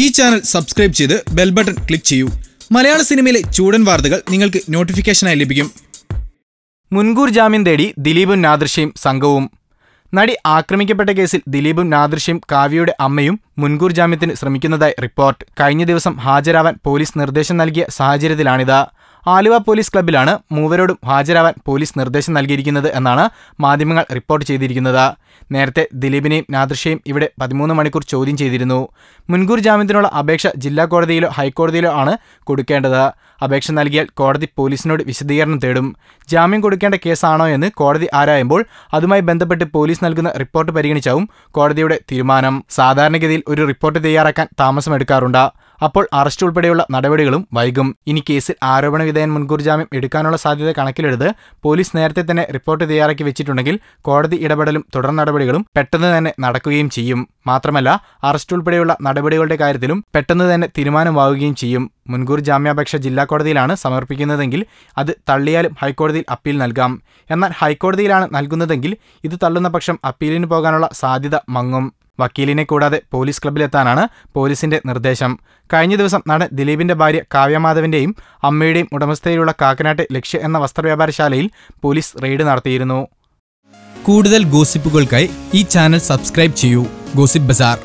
ഈ channel subscribe ചെയ്ത് bell button click ചെയ്യൂ. മലയാള സിനിമയിലെ ചൂടൻ വാർത്തകൾ നിങ്ങൾക്ക് നോട്ടിഫിക്കേഷനായി ലഭിക്കും. മുൻകൂർ ജാമ്യം തേടി ദിലീപും നാദൃശ്യയും സംഘവും. നടി ആക്രമിക്കപ്പെട്ട കേസിൽ ദിലീപും നാദൃശ്യയും കാവ്യയുടെ അമ്മയും മുൻകൂർ ജാമ്യത്തിന് ശ്രമിക്കുന്നതായി റിപ്പോർട്ട്. കഴിഞ്ഞ ദിവസം ഹാജരാവാൻ പോലീസ് നിർദ്ദേശം നൽകിയ സാഹചര്യത്തിലാണിത്. ആലുവ പോലീസ് ക്ലബ്ബിലാണ് മൂവരോടും ഹാജരാവാൻ പോലീസ് നിർദ്ദേശം നൽകിയിരിക്കുന്നത് എന്നാണ് മാധ്യമങ്ങൾ റിപ്പോർട്ട് ചെയ്തിരിക്കുന്നത്. നേരത്തെ ദിലീപിനെയും നാദൃഷയും ഇവിടെ പതിമൂന്ന് മണിക്കൂർ ചോദ്യം ചെയ്തിരുന്നു. മുൻകൂർ ജാമ്യത്തിനുള്ള അപേക്ഷ ജില്ലാ കോടതിയിലോ ഹൈക്കോടതിയിലോ ആണ് കൊടുക്കേണ്ടത്. അപേക്ഷ നൽകിയാൽ കോടതി പോലീസിനോട് വിശദീകരണം തേടും. ജാമ്യം കൊടുക്കേണ്ട കേസാണോ എന്ന് കോടതി ആരായുമ്പോൾ അതുമായി ബന്ധപ്പെട്ട് പോലീസ് നൽകുന്ന റിപ്പോർട്ട് പരിഗണിച്ചാവും കോടതിയുടെ തീരുമാനം. സാധാരണഗതിയിൽ ഒരു റിപ്പോർട്ട് തയ്യാറാക്കാൻ താമസമെടുക്കാറുണ്ട്. അപ്പോൾ അറസ്റ്റ് ഉൾപ്പെടെയുള്ള നടപടികളും വൈകും. ഇനി കേസിൽ ആരോപണ വിധേയൻ മുൻകൂർ ജാമ്യം എടുക്കാനുള്ള സാധ്യത കണക്കിലെടുത്ത് പോലീസ് നേരത്തെ തന്നെ റിപ്പോർട്ട് തയ്യാറാക്കി വെച്ചിട്ടുണ്ടെങ്കിൽ കോടതി ഇടപെടലും തുടർ നടപടികളും പെട്ടെന്ന് തന്നെ നടക്കുകയും ചെയ്യും. മാത്രമല്ല അറസ്റ്റ് ഉൾപ്പെടെയുള്ള നടപടികളുടെ കാര്യത്തിലും പെട്ടെന്ന് തന്നെ തീരുമാനമാവുകയും ചെയ്യും. മുൻകൂർ ജാമ്യാപേക്ഷ ജില്ലാ കോടതിയിലാണ് സമർപ്പിക്കുന്നതെങ്കിൽ അത് തള്ളിയാലും ഹൈക്കോടതിയിൽ അപ്പീൽ നൽകാം. എന്നാൽ ഹൈക്കോടതിയിലാണ് നൽകുന്നതെങ്കിൽ ഇത് തള്ളുന്ന പക്ഷം അപ്പീലിന് പോകാനുള്ള സാധ്യത മങ്ങും. വക്കീലിനെ കൂടാതെ പോലീസ് ക്ലബ്ബിലെത്താനാണ് പോലീസിന്റെ നിർദ്ദേശം. കഴിഞ്ഞ ദിവസം നടൻ ദിലീപിന്റെ ഭാര്യ കാവ്യമാധവിന്റെയും അമ്മയുടെയും ഉടമസ്ഥതയിലുള്ള കാക്കനാട്ട് ലക്ഷ്യ എന്ന വസ്ത്രവ്യാപാരശാലയിൽ പോലീസ് റെയ്ഡ് നടത്തിയിരുന്നു. കൂടുതൽ ഗോസിപ്പുകൾക്കായി ഈ ചാനൽ സബ്സ്ക്രൈബ് ചെയ്യൂ. Gossip bazaar.